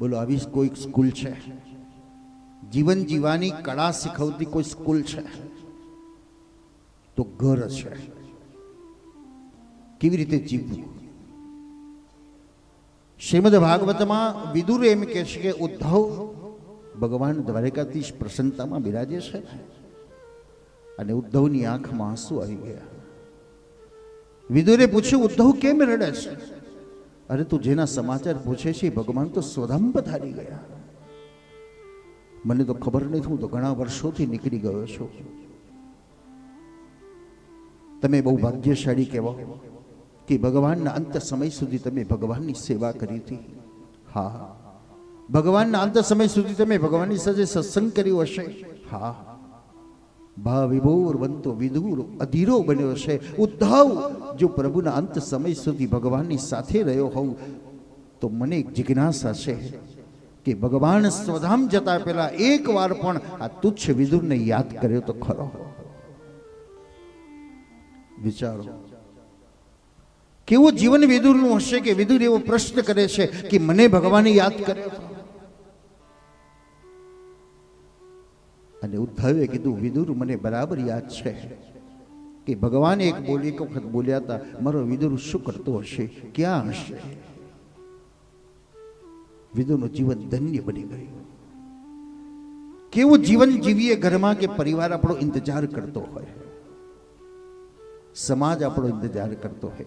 બોલો, આવી કોઈ સ્કૂલ છે? જીવન જીવવાની કળા શીખવતી કોઈ સ્કૂલ છે? તો ઘર છે. કેવી રીતે જીવવું? શ્રીમદ ભાગવતમાં વિદુર એમ કહે છે કે, ઉદ્ધવ, ભગવાન દ્વારકાધીશ પ્રસન્નતામાં બિરાજે છે અને ઉદ્ધવની આંખમાં આંસુ આવી ગયા. વિદુરે પૂછ્યું, ઉદ્ધવ કેમ રડે છે? અરે તું જેના સમાચાર પૂછે છે ભગવાન તો સ્વધામ પધારી ગયા. મને તો ખબર નહીં હું તો ઘણા વર્ષોથી નીકળી ગયો છું. તમે બહુ ભાગ્યશાળી કહેવા કે ભગવાનના અંત સમય સુધી તમે ભગવાનની સેવા કરી હતી. હા. ભગવાનના અંત સમય સુધી તમે ભગવાનની સાથે સત્સંગ કર્યો હશે. હા. ભા વિભોર બનતો વિધુર અધીરો બન્યો છે. ઉદ્ધવ, જો પ્રભુના અંત સમય સુધી ભગવાનની સાથે રહ્યો હોઉં, તો મને એક જિજ્ઞાસા છે કે ભગવાન સ્વધામ જતા પહેલા એક વાર પણ આ તુચ્છ વિદુરને યાદ કર્યો તો ખરો. વિચારો. કેવું જીવન વિદુરનું હશે કે વિદુર એવો પ્રશ્ન કરે છે કે મને ભગવાને યાદ કર્યો અને ઉદ્ધવે કીધું, વિદુર, મને બરાબર યાદ છે કે ભગવાને એક બોલી, એક વખત બોલ્યા હતા, મારો વિદુર શું કરતો હશે? ક્યાં હશે? વિદુરનું જીવન ધન્ય બની ગયું. કેવું જીવન જીવીએ ઘરમાં કે પરિવાર આપણો ઇંતજાર કરતો હોય? સમાજ આપણો ઇંતજાર કરતો હોય.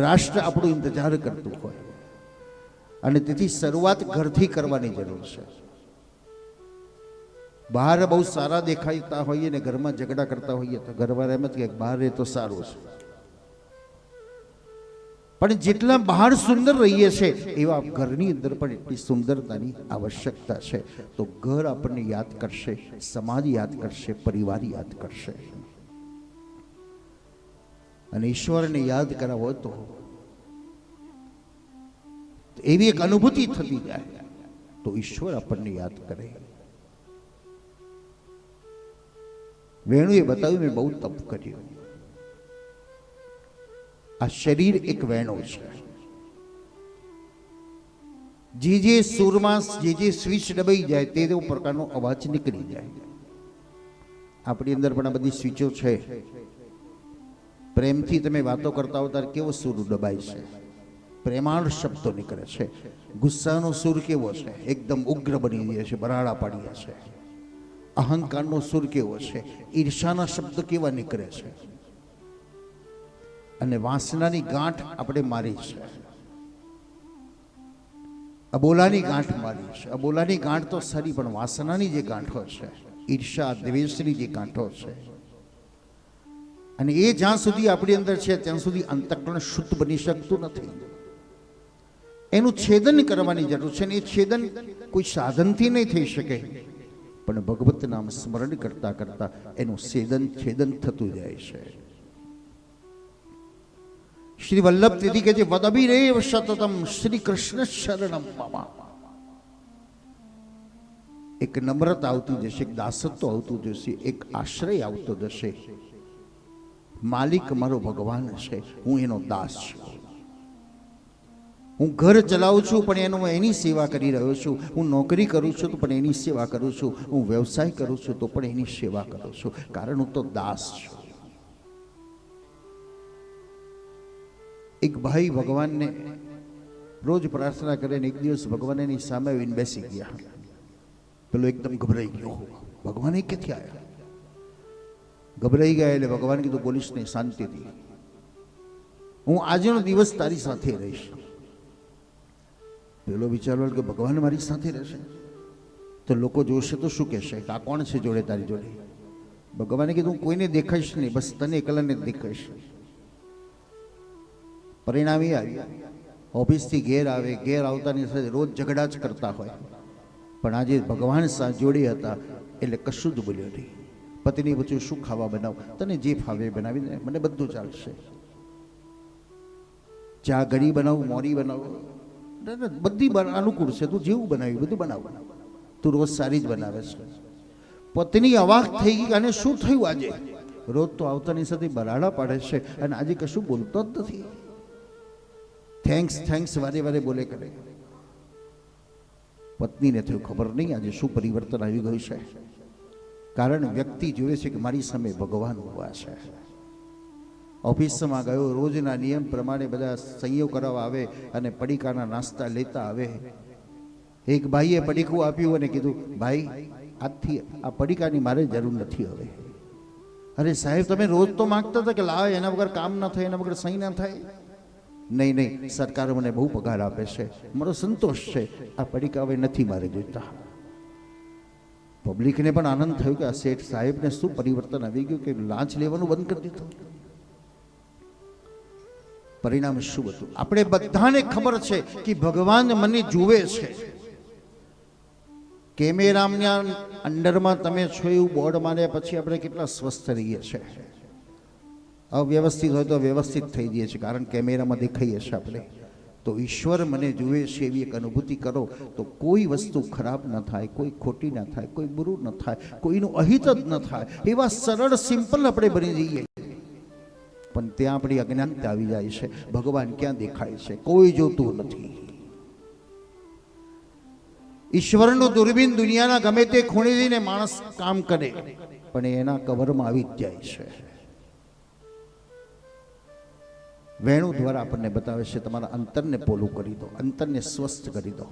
રાષ્ટ્ર આપણો ઇંતજાર કરતું હોય. અને તેથી શરૂઆત ઘરથી કરવાની જરૂર છે. બહાર બહુ સારા દેખાતા હોઈએ ને ઘરમાં ઝઘડા કરતા હોઈએ તો ઘરવાળા એમ જ કે બહાર રહે તો સારું છે પણ જેટલા બહાર સુંદર રહીએ છે, એવા ઘરની અંદર પણ એટલી સુંદરતાની આવશ્યકતા છે. તો ઘર આપણને યાદ કરશે, સમાજ યાદ કરશે, પરિવાર યાદ કરશે. અને ઈશ્વરને યાદ કરાવો તો એવી એક અનુભૂતિ થતી જાય. તો ઈશ્વર આપણને યાદ કરે. વેણુએ બતાવ્યું, મેં બહુ તપ કર્યું. આ શરીર એક વેણો છે. જે જે સૂરમાં જે જે સ્વિચ દબાઈ જાય, તે તેવો પ્રકારનો અવાજ નીકળી જાય. આપણી અંદર પણ આ બધી સ્વિચો છે. પ્રેમથી તમે વાતો કરતા હો, ત્યારે કેવો સૂર દબાય છે? પ્રેમાળ શબ્દો નીકળે છે. ગુસ્સાનો સૂર કેવો છે? એકદમ ઉગ્ર બની જાય છે બરાડા પાડીએ છે. અહંકારનો સૂર કેવો છે? ઈર્ષાના શબ્દ કેવા નીકળે છે? અને વાસનાની ગાંઠ આપણે મારી છે. અબોલાની ગાંઠ મારી છે. અબોલાની ગાંઠ તો સારી, પણ વાસનાની જે ગાંઠો છે, ઈર્ષા, દ્વેષની જે ગાંઠો છે. અને એ જ્યાં સુધી આપણી અંદર છે, ત્યાં સુધી અંતકરણ શુદ્ધ બની શકતું નથી. એનું છેદન કરવાની જરૂર છે અને એ છેદન કોઈ સાધનથી નહીં થઈ શકે. પણ ભગવત નામ સ્મરણ કરતા કરતા એનું સેદન છેદન થતું જાય છે. શ્રી વલ્લભ તેથી કે છે વદબીરેવ સતતમ શ્રી કૃષ્ણ શરણમ એક નમ્રતા આવતી જશે, એક દાસત્વ આવતું જશે, એક આશ્રય આવતો જશે. માલિક મારો ભગવાન છે, હું એનો દાસ છું. હું ઘર ચલાવું છું, પણ એનો એની સેવા કરી રહ્યો છું. હું નોકરી કરું છું, તો પણ એની સેવા કરું છું. હું વ્યવસાય કરું છું, તો પણ એની સેવા કરું છું. કારણ હું તો દાસ છું. એક ભાઈ ભગવાનને રોજ પ્રાર્થના કરીને એક દિવસ ભગવાન એની સામે આવીને બેસી ગયા. પેલો એકદમ ગભરાઈ ગયો. ભગવાન એ ક્યાંથી આવ્યા ગભરાઈ ગયા એટલે ભગવાન કીધું નહીં શાંતિથી. હું આજનો દિવસ તારી સાથે રહીશ. પેલો વિચારવા કે ભગવાન મારી સાથે રહેશે. તો લોકો જોશે તો શું કહેશે? કે આ કોણ છે જોડે, તારી જોડે? ભગવાને કીધું કોઈને દેખાઈશ નહીં, બસ તને એકલાને દેખાઈશ. પરિણામ એ આવ્યા ઓફિસથી ઘેર આવે, ઘેર આવતાની સાથે રોજ ઝઘડા જ કરતા હોય. પણ આજે ભગવાન જોડે હતા, એટલે કશું જ બોલ્યો નહીં. પતિની પૂછ્યું, શું ખાવા બનાવ? તને જે ફાવે બનાવીને મને બધું ચાલશે. ચા ઘડી બનાવું, મોરી બનાવું? બધી અનુકૂળ છે. તું જેવું બનાવ્યું, બધું બનાવ. તું રોજ સારી જ બનાવે છે. પત્ની અવાક થઈ ગઈ અને શું થયું આજે? રોજ તો આવતાની સાથે બરાડા પાડે છે અને આજે કશું બોલતો જ નથી. થેન્ક્સ થેન્ક્સ વારે વારે બોલે કરે. પત્નીને થયું ખબર નહીં આજે શું પરિવર્તન આવી ગયું છે. કારણ વ્યક્તિ જોવે છે કે મારી સામે ભગવાન ઊભા છે. ઓફિસમાં ગયો, રોજના નિયમ પ્રમાણે બધા સંયોગ કરવા આવે અને પડીકાના નાસ્તા લેતા આવે. એક ભાઈએ પડીકું આપ્યું અને કીધું, ભાઈ, આજથી આ પડીકાની મારે જરૂર નથી હવે. અરે સાહેબ, તમે રોજ તો માગતા હતા કે લાવે, એના વગર કામ ના થાય, એના વગર સહી ના થાય. નહીં નહીં, સરકાર મને બહુ પગાર આપે છે. મારો સંતોષ છે. આ પડીકા હવે નથી મારે જોઈતા. પબ્લિકને પણ આનંદ થયો કે આ શેઠ સાહેબને શું પરિવર્તન આવી ગયું કે લાંચ લેવાનું બંધ કરી દીધું? પરિણામ શું હતું? આપણે બધાને ખબર છે કે ભગવાન મને જુએ છે. કેમેરાના અંડરમાં તમે છો એવું બોર્ડ માર્યા પછી આપણે કેટલા સ્વસ્થ રહીએ છીએ અવ્યવસ્થિત હોય તો વ્યવસ્થિત થઈ જઈએ છીએ, કારણ કેમેરામાં દેખાઈએ છીએ આપણે. તો ઈશ્વર મને જુએ છે એવી એક અનુભૂતિ કરો તો કોઈ વસ્તુ ખરાબ ન થાય, કોઈ ખોટી ન થાય, કોઈ બુરું ન થાય, કોઈનું અહિત જ ન થાય. એવા સરળ, સિમ્પલ આપણે બની જઈએ. પણ ત્યાં આપણી અજ્ઞાનતા આવી જાય છે. ભગવાન ક્યાં દેખાય છે? કોઈ જોતું નથી. ઈશ્વરનું દુર્બીન દુનિયાના ગમે તે ખૂણે જઈને માણસ કામ કરે, પણ એના કવરમાં આવી જ જાય છે. વેણુ દ્વારા આપણને બતાવે છે, તમારા અંતરને પોલું કરી દો, અંતરને સ્વસ્થ કરી દો.